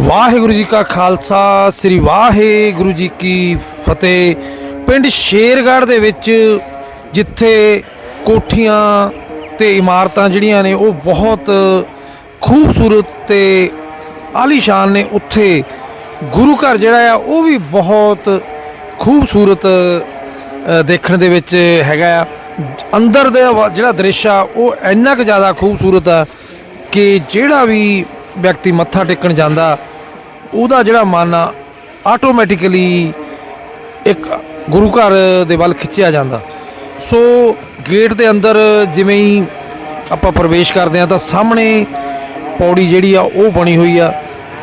ਵਾਹਿਗੁਰੂ ਜੀ ਕਾ ਖਾਲਸਾ, ਸ੍ਰੀ ਵਾਹਿਗੁਰੂ ਜੀ ਕੀ ਫਤਿਹ। ਪਿੰਡ ਸ਼ੇਰਗੜ੍ਹ ਦੇ ਵਿੱਚ ਜਿੱਥੇ ਕੋਠੀਆਂ ਤੇ ਇਮਾਰਤਾਂ ਜਿਹੜੀਆਂ ਨੇ, ਉਹ ਬਹੁਤ ਖੂਬਸੂਰਤ ਤੇ ਆਲੀਸ਼ਾਨ ਨੇ ਉੱਥੇ। ਗੁਰੂ ਘਰ ਜਿਹੜਾ ਆ, ਉਹ ਵੀ ਬਹੁਤ ਖੂਬਸੂਰਤ ਦੇਖਣ ਦੇ ਵਿੱਚ ਹੈਗਾ ਆ। ਅੰਦਰ ਦਾ ਵਾ- ਜਿਹੜਾ ਦ੍ਰਿਸ਼ ਆ, ਉਹ ਇੰਨਾ ਕੁ ਜ਼ਿਆਦਾ ਖੂਬਸੂਰਤ ਆ ਕਿ ਜਿਹੜਾ ਵੀ ਵਿਅਕਤੀ ਮੱਥਾ ਟੇਕਣ ਜਾਂਦਾ, ਉਹਦਾ ਜਿਹੜਾ ਮਨ ਆ ਆਟੋਮੈਟਿਕਲੀ ਇੱਕ ਗੁਰੂ ਘਰ ਦੇ ਵੱਲ ਖਿੱਚਿਆ ਜਾਂਦਾ। ਸੋ ਗੇਟ ਦੇ ਅੰਦਰ ਜਿਵੇਂ ਹੀ ਆਪਾਂ ਪ੍ਰਵੇਸ਼ ਕਰਦੇ ਆ ਤਾਂ ਸਾਹਮਣੇ ਪੌੜੀ ਜਿਹੜੀ ਆ, ਉਹ ਬਣੀ ਹੋਈ ਆ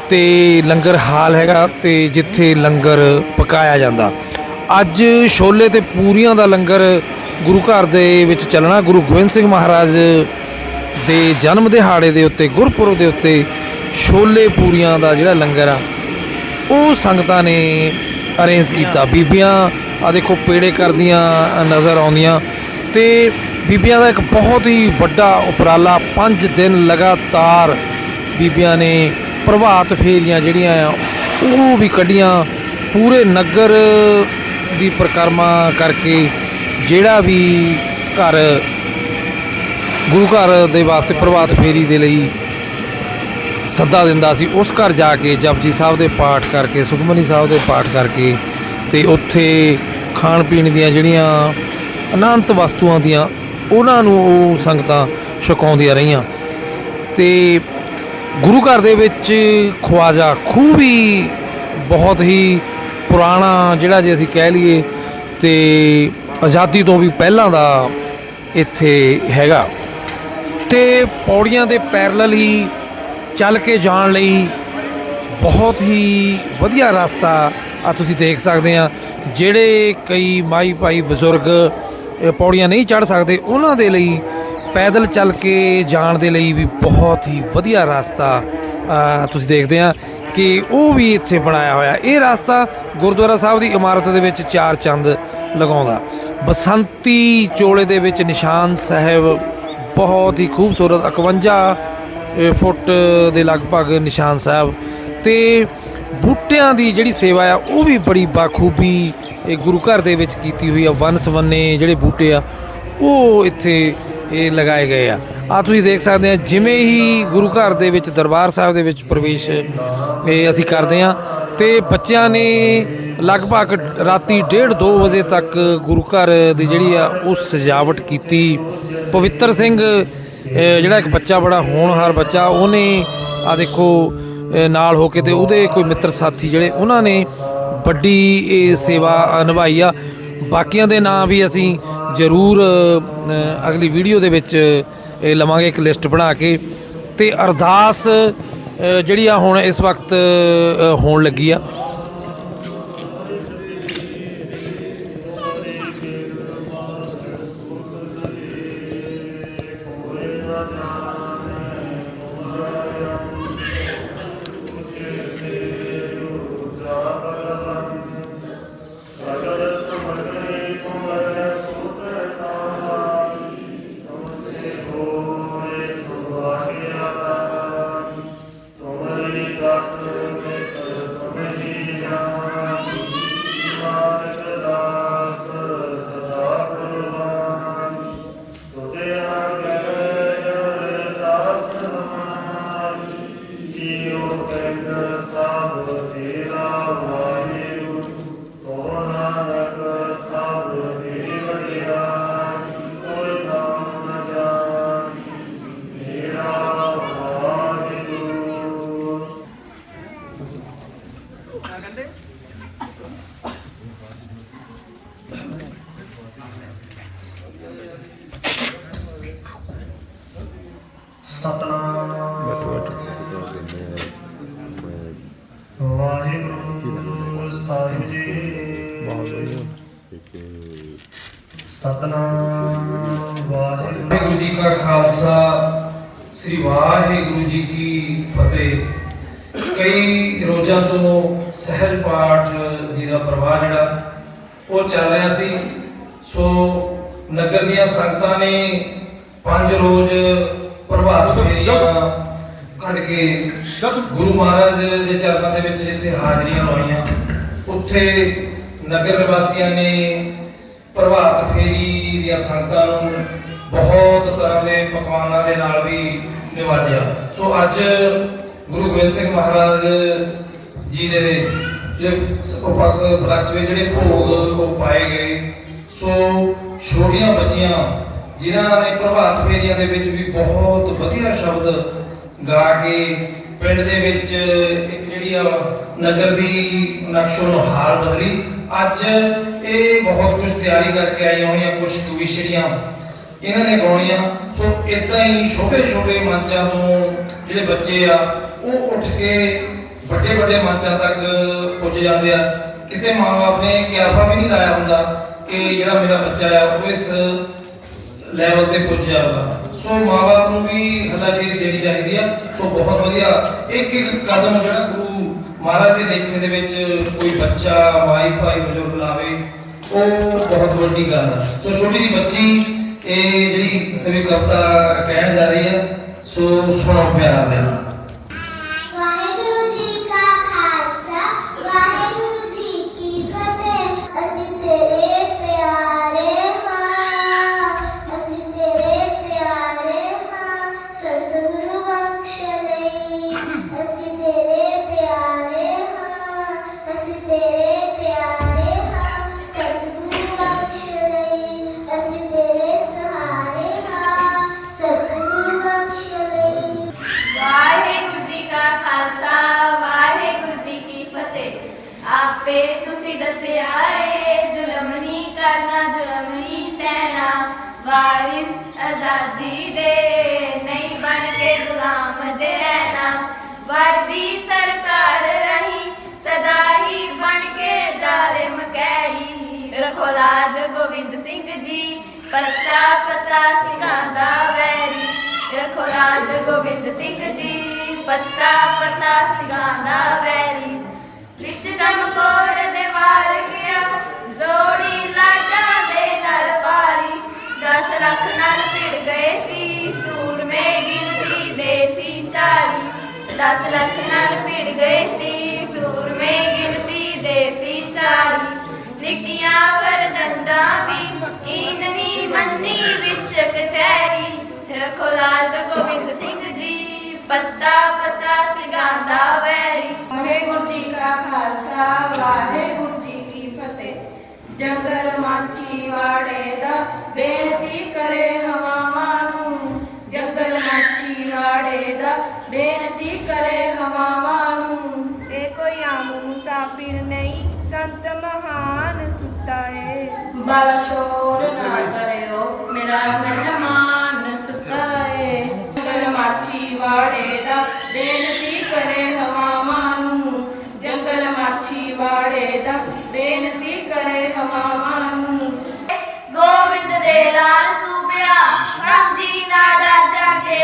ਤੇ ਲੰਗਰ ਹਾਲ ਹੈਗਾ ਤੇ ਜਿੱਥੇ ਲੰਗਰ ਪਕਾਇਆ ਜਾਂਦਾ। ਅੱਜ ਛੋਲੇ ਤੇ ਪੂਰੀਆਂ ਦਾ ਲੰਗਰ ਗੁਰੂ ਘਰ ਦੇ ਵਿੱਚ ਚੱਲਣਾ, ਗੁਰੂ ਗੋਬਿੰਦ ਸਿੰਘ ਮਹਾਰਾਜ ਦੇ ਜਨਮ ਦਿਹਾੜੇ ਦੇ ਉੱਤੇ, ਗੁਰਪੁਰਬ ਦੇ ਉੱਤੇ ਛੋਲੇ ਪੂਰੀਆਂ ਦਾ ਜਿਹੜਾ ਲੰਗਰ ਆ, ਉਹ ਸੰਗਤਾਂ ਨੇ ਅਰੇਂਜ ਕੀਤਾ। ਬੀਬੀਆਂ ਆ ਦੇਖੋ, ਪੇੜੇ ਕਰਦੀਆਂ, ਨਜ਼ਰ ਆਉਂਦੀਆਂ। ਤੇ ਬੀਬੀਆਂ ਦਾ ਇੱਕ ਬਹੁਤ ਹੀ ਵੱਡਾ ਉਪਰਾਲਾ 5 ਦਿਨ ਲਗਾਤਾਰ ਬੀਬੀਆਂ ਨੇ ਪ੍ਰਭਾਤ ਫੇਰੀਆਂ ਜਿਹੜੀਆਂ ਆ, ਉਹ ਵੀ ਕੱਢੀਆਂ। ਪੂਰੇ ਨਗਰ ਦੀ ਪ੍ਰਕਰਮਾ ਕਰਕੇ ਜਿਹੜਾ ਵੀ ਘਰ, ਗੁਰੂ ਘਰ ਦੇ ਵਾਸਤੇ ਪ੍ਰਭਾਤ ਫੇਰੀ ਦੇ ਲਈ ਸੱਦਾ ਦਿੰਦਾ ਸੀ। ਉਸ ਘਰ ਜਾ ਕੇ ਜਪਜੀ ਸਾਹਿਬ ਦੇ ਪਾਠ ਕਰਕੇ, ਸੁਖਮਨੀ ਸਾਹਿਬ ਦੇ ਪਾਠ ਕਰਕੇ ਤੇ ਉੱਥੇ ਖਾਣ ਪੀਣ ਦੀਆਂ ਜਿਹੜੀਆਂ ਅਨੰਤ ਵਸਤੂਆਂ ਦੀਆਂ, ਉਹਨਾਂ ਨੂੰ ਉਹ ਸੰਗਤਾਂ ਛਕਾਉਂਦੀਆਂ ਰਹੀਆਂ। ਤੇ ਗੁਰੂ ਘਰ ਦੇ ਵਿੱਚ ਖਵਾਜਾ ਖੂਹ ਵੀ ਬਹੁਤ ਹੀ ਪੁਰਾਣਾ ਜਿਹੜਾ ਜੇ ਅਸੀਂ ਕਹਿ ਲਈਏ ਤੇ ਆਜ਼ਾਦੀ ਤੋਂ ਵੀ ਪਹਿਲਾਂ ਦਾ ਇੱਥੇ ਹੈਗਾ। ਤੇ ਪੌੜੀਆਂ ਦੇ ਪੈਰਲਲ ਹੀ ਚੱਲ ਕੇ ਜਾਣ ਲਈ ਬਹੁਤ ਹੀ ਵਧੀਆ ਰਸਤਾ ਆ ਤੁਸੀਂ ਦੇਖ ਸਕਦੇ ਆ, ਜਿਹੜੇ ਕਈ ਮਾਈ ਭਾਈ ਬਜ਼ੁਰਗ ਪੌੜੀਆਂ ਨਹੀਂ ਚੜ ਸਕਦੇ, ਉਹਨਾਂ ਦੇ ਲਈ ਪੈਦਲ ਚੱਲ ਕੇ ਜਾਣ ਦੇ ਲਈ ਵੀ ਬਹੁਤ ਹੀ ਵਧੀਆ ਰਸਤਾ ਤੁਸੀਂ ਦੇਖਦੇ ਆ ਕਿ ਉਹ ਵੀ ਇੱਥੇ ਬਣਾਇਆ ਹੋਇਆ। ਇਹ ਰਸਤਾ ਗੁਰਦੁਆਰਾ ਸਾਹਿਬ ਦੀ ਇਮਾਰਤ ਦੇ ਵਿੱਚ ਚਾਰ ਚੰਦ ਲਗਾਉਂਦਾ। ਬਸੰਤੀ ਚੋਲੇ ਦੇ ਵਿੱਚ ਨਿਸ਼ਾਨ ਸਾਹਿਬ, ਬਹੁਤ ਹੀ ਖੂਬਸੂਰਤ 51 ਫੁੱਟ ਦੇ ਲਗਭਗ ਨਿਸ਼ਾਨ ਸਾਹਿਬ। ਤੇ ਬੂਟਿਆਂ ਦੀ ਜਿਹੜੀ ਸੇਵਾ ਆ, ਉਹ ਵੀ ਬੜੀ ਬਾਖੂਬੀ, ਇਹ ਗੁਰੂ ਘਰ ਦੇ ਵਿੱਚ ਕੀਤੀ ਹੋਈ ਆ। ਵਨ ਸਵੰਨੇ ਜਿਹੜੇ ਬੂਟੇ ਆ, ਉਹ ਇੱਥੇ ਇਹ ਲਗਾਏ ਗਏ ਆ। ਆ ਤੁਸੀਂ ਦੇਖ ਸਕਦੇ ਆ, ਜਿਵੇਂ ਹੀ ਗੁਰੂ ਘਰ ਦੇ ਵਿੱਚ, ਦਰਬਾਰ ਸਾਹਿਬ ਦੇ ਵਿੱਚ ਪ੍ਰਵੇਸ਼ ਇਹ ਅਸੀਂ ਕਰਦੇ ਆ, ਤੇ ਬੱਚਿਆਂ ਨੇ ਲਗਭਗ ਰਾਤੀ 1:30 2 ਵਜੇ ਤੱਕ ਗੁਰੂ ਘਰ ਦੀ ਜਿਹੜੀ ਆ, ਉਹ ਸਜਾਵਟ ਕੀਤੀ। ਪਵਿੱਤਰ ਸਿੰਘ ਜਿਹੜਾ ਇੱਕ ਬੱਚਾ ਬੜਾ ਹੋਣਹਾਰ ਬੱਚਾ, ਉਹਨੇ ਆ ਦੇਖੋ ਨਾਲ ਹੋ ਕੇ ਤੇ ਉਹਦੇ ਕੋਈ ਮਿੱਤਰ ਸਾਥੀ ਜਿਹੜੇ, ਉਹਨਾਂ ਨੇ ਵੱਡੀ ਇਹ ਸੇਵਾ ਨਿਭਾਈ ਆ। ਬਾਕੀਆਂ ਦੇ ਨਾਂ ਵੀ ਅਸੀਂ ਜ਼ਰੂਰ ਅਗਲੀ ਵੀਡੀਓ ਦੇ ਵਿੱਚ ਲਵਾਂਗੇ ਇੱਕ ਲਿਸਟ ਬਣਾ ਕੇ। ਤੇ ਅਰਦਾਸ ਜਿਹੜੀ ਆ ਹੁਣ ਇਸ ਵਕਤ ਹੋਣ ਲੱਗੀ ਆ। ਸਤਨਾਮ। ਵਾਹਿਗੁਰੂ ਸਾਹਿਬ ਜੀ। ਸਤਨਾਮ ਵਾਹਿਗੁਰੂ ਵਾਹਿਗੁਰੂ ਜੀ ਕਾ ਖਾਲਸਾ ਸ੍ਰੀ ਵਾਹਿਗੁਰੂ ਜੀ ਕੀ ਫਤਿਹ। ਕਈ ਰੋਜ਼ਾਂ ਤੋਂ ਸਹਿਜ ਪਾਠ ਜੀ ਦਾ ਪ੍ਰਵਾਹ ਜਿਹੜਾ ਉਹ ਚੱਲ ਰਿਹਾ ਸੀ। ਸੋ ਨਗਰ ਦੀਆਂ ਸੰਗਤਾਂ ਨੇ ਪੰਜ ਰੋਜ਼ ਪ੍ਰਭਾਤ ਫੇਰੀਆਂ ਛੱਡ ਕੇ ਗੁਰੂ ਮਹਾਰਾਜ ਦੇ ਚਰਨਾਂ ਦੇ ਵਿੱਚ ਜਿੱਥੇ ਹਾਜ਼ਰੀਆਂ ਲਾਈਆਂ ਉੱਥੇ ਨਗਰ ਨਿਵਾਸੀਆਂ ਨੇ ਪ੍ਰਭਾਤ ਫੇਰੀ ਦੀਆਂ ਸੰਗਤਾਂ ਨੂੰ ਬਹੁਤ ਤਰ੍ਹਾਂ ਦੇ ਪਕਵਾਨਾਂ ਦੇ ਨਾਲ ਵੀ ਨਿਵਾਜਿਆ। ਸੋ ਅੱਜ ਗੁਰੂ ਗੋਬਿੰਦ ਸਿੰਘ ਮਹਾਰਾਜ ਜੀ ਦੇ ਜਿਹੜੇ ਉਪਕ ਬਲਕਸ ਵਿੱਚ ਜਿਹੜੇ ਭੋਗ ਉਹ ਪਾਏ ਗਏ। ਸੋ ਛੋਟੀਆਂ ਬੱਚੀਆਂ ਜਿਨ੍ਹਾਂ ਨੇ ਪ੍ਰਭਾਤ ਫੇਰੀਆਂ ਦੇ ਵਿੱਚ ਵੀ ਬਹੁਤ ਵਧੀਆ ਸ਼ਬਦ ਗਾ ਕੇ ਪਿੰਡ ਦੇ ਵਿੱਚ ਇੱਕ ਜਿਹੜੀ ਆ ਨਗਰ ਦੀ ਨਕਸ਼ੋ ਨੁਹਾਰ ਬਦਲੀ। ਅੱਜ ਇਹ ਬਹੁਤ ਕੁਝ ਤਿਆਰੀ ਕਰਕੇ ਆਈਆਂ ਹੋਈਆਂ, ਕੁਝ ਕਵਿਸ਼ਰੀਆਂ ਇਹਨਾਂ ਨੇ ਗਾਉਣੀਆਂ। ਸੋ ਇਦਾਂ ਹੀ ਛੋਟੇ ਛੋਟੇ ਮੰਚਾਂ ਤੋਂ ਜਿਹੜੇ ਬੱਚੇ ਆ, ਉਹ ਉੱਠ ਕੇ ਵੱਡੇ ਵੱਡੇ ਮੰਚਾਂ ਤੱਕ ਪੁੱਜ ਜਾਂਦੇ ਆ। ਕਿਸੇ ਮਾਂ-ਬਾਪ ਨੇ ਕਿਆਫਾ ਵੀ ਨਹੀਂ ਲਾਇਆ ਹੁੰਦਾ ਕਿ ਜਿਹੜਾ ਮੇਰਾ ਬੱਚਾ ਆ, ਉਹ ਇਸ ਲੈਵਲ ਤੇ ਪੁੱਜ ਜਾਊਗਾ ਸੋ ਮਾਪੇ ਨੂੰ ਵੀ ਹੱਲਾਸ਼ੇਰੀ ਦੇਣੀ ਚਾਹੀਦੀ ਆ। ਸੋ ਬਹੁਤ ਵਧੀਆ। ਇੱਕ ਇੱਕ ਕਦਮ ਜਿਹੜਾ ਗੁਰੂ ਮਹਾਰਾਜ ਦੇ ਲੇਖੇ ਦੇ ਵਿੱਚ ਕੋਈ ਬੱਚਾ, ਮਾਈ ਭਾਈ ਬਜ਼ੁਰਗ ਲਾਵੇ, ਉਹ ਬਹੁਤ ਵੱਡੀ ਗੱਲ ਆ। ਸੋ ਛੋਟੀ ਜਿਹੀ ਬੱਚੀ, ਇਹ ਜਿਹੜੀ ਕਵਿਤਾ ਕਹਿਣ ਜਾ ਰਹੀ ਹੈ ਸੋ ਸੁਣੋ ਪਿਆਰ ਦੇ ਨਾਲ। ਆਜ਼ਾਦੀ ਦੇ ਨਹੀਂ ਬਣ ਕੇ ਗੁਲਾਮ ਜੇ ਰਹਿਣਾ ਵਰਦੀ ਸਰਕਾਰ ਰਹੀ, ਸਦਾ ਹੀ ਬਣ ਕੇ ਜ਼ਾਲਿਮ ਕਹਿਰੀ ਰੱਖੋ ਲਾਜ ਗੋਬਿੰਦ ਸਿੰਘ ਜੀ, ਪਤਾ ਪਤਾ ਸਿੰਘਾਂ ਦਾ ਵੈਰੀ। ਰਖੋ ਰਾਜ ਗੋਬਿੰਦ ਸਿੰਘ ਜੀ, ਪਤਾ ਪਤਾ ਸਿੰਘਾਂ ਦਾ ਵੈਰੀ। ਵਿੱਚ ਚਮਕੌਰ ਦੇ ਵਾਰ 10 ਲੱਖ ਨਾਲ ਭਿੜ ਗਏ ਸੀ ਸੂਰਮੇ ਗਿਣਤੀ ਦੇ ਸੀ ਚਾਲੀ। ਨਿੱਕੀਆਂ ਫਰਜ਼ੰਦਾਂ ਵੀ ਈਨ ਮੰਨੀ ਵਿੱਚ ਕਚਹਿਰੀ। ਰੱਖੋ ਲਾਜ ਗੋਬਿੰਦ ਸਿੰਘ ਜੀ, ਪੱਤਾ ਪੱਤਾ ਸਿੰਘਾਂ ਵੈਰੀ। ਵਾਹਿਗੁਰੂ ਜੀ ਕਾ ਖਾਲਸਾ, ਵਾਹਿਗੁਰੂ ਮਾਛੀ ਵਾੜੇ ਦਾ ਬੇਨਤੀ ਕਰੇ ਹਵਾਵਾਂ ਨੂੰ, ਜੰਗਲ ਮਾਛੀ ਵਾੜੇ ਦਾ ਬੇਨਤੀ ਕਰੇ ਹਵਾਵਾਂ ਨੂੰ। ਗੋਬਿੰਦ ਦੇ ਲਾਲ ਸੂਬਿਆ ਰਾਮਜੀ ਨਾਲ ਰਾਜਾ ਕੇ।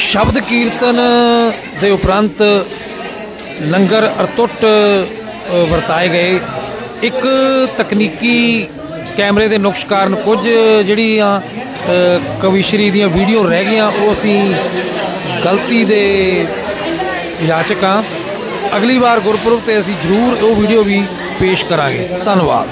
ਸ਼ਬਦ ਕੀਰਤਨ ਦੇ ਉਪਰੰਤ ਲੰਗਰ ਅਰਤੁੱਟ ਵਰਤਾਏ ਗਏ। ਇੱਕ ਤਕਨੀਕੀ ਕੈਮਰੇ ਦੇ ਨੁਕਸ ਕਾਰਨ ਕੁਝ ਜਿਹੜੀਆਂ ਅ, ਕਵੀਸ਼ਰੀ ਦੀਆਂ ਵੀਡੀਓ ਰਹਿ ਗਈਆਂ ਉਹ ਅਸੀਂ ਗਲਤੀ ਦੇ ਯਾਚਕ ਹਾਂ। ਅਗਲੀ ਵਾਰ ਗੁਰਪੁਰਬ ਤੇ ਅਸੀਂ ਜ਼ਰੂਰ ਉਹ ਵੀਡੀਓ ਵੀ ਪੇਸ਼ ਕਰਾਂਗੇ। ਧੰਨਵਾਦ।